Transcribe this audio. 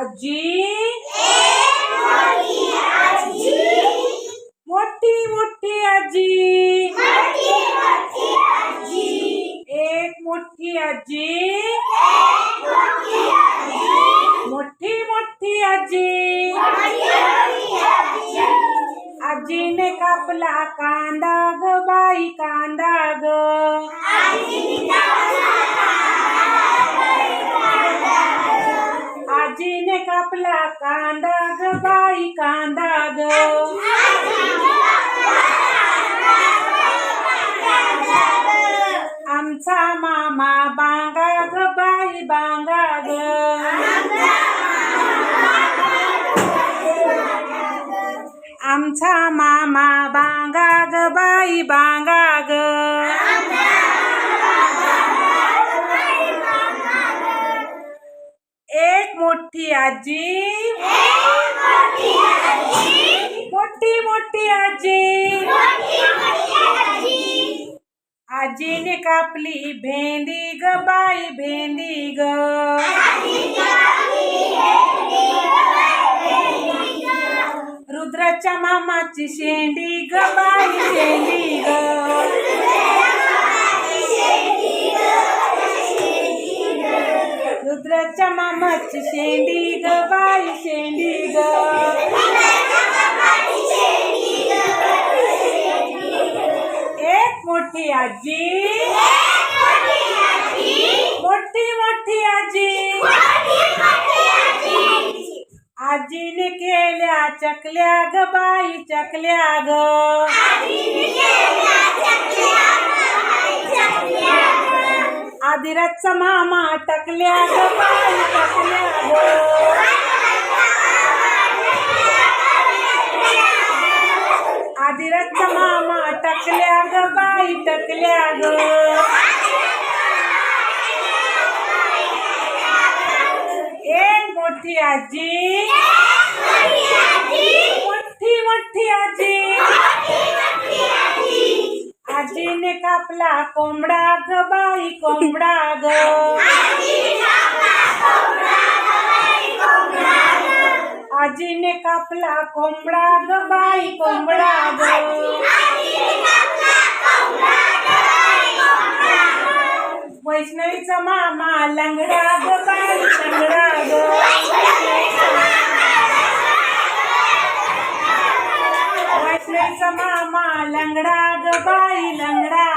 आजी? मोठी मोठी आजी. एक मोठी आजी. मोठी मोठी आजी. आजीने कापला कांदा ग बाई कांदा ग. आपला कांदा ग बाई कांदा ग आमचा मामा बांगा ग बाई बांगा ग आमचा मामा बांगा ग बाई बांगा ग मोठी आजी. मोठी मोठी आजी. आजीने कापली भेंडी ग बाई भेंडी ग. रुद्राच्या मामाची शेंडी ग बाई शेंडी ग. मामाची शेंडी ग, बाई शेंडी ग। एक मोठी आजी। मोठी मोठी आजी। आजीने केल्या चकल्या ग, बाई चकल्या ग। आदिराजचा मामा टकल्या ग बाई टकल्या ग. आदिराचा मामा टकल्या ग बाई टकल्या ग. एक मोठी आजी. आजीने कापला कोंबडा ग बाई कोंबडा ग. आजीने कापला कोंबडा ग बाई कोंबडा ग. वैष्णवीचा मामा लंगडा ग बाई लंगडा ग. मामा लंगडा ग लंगड़ा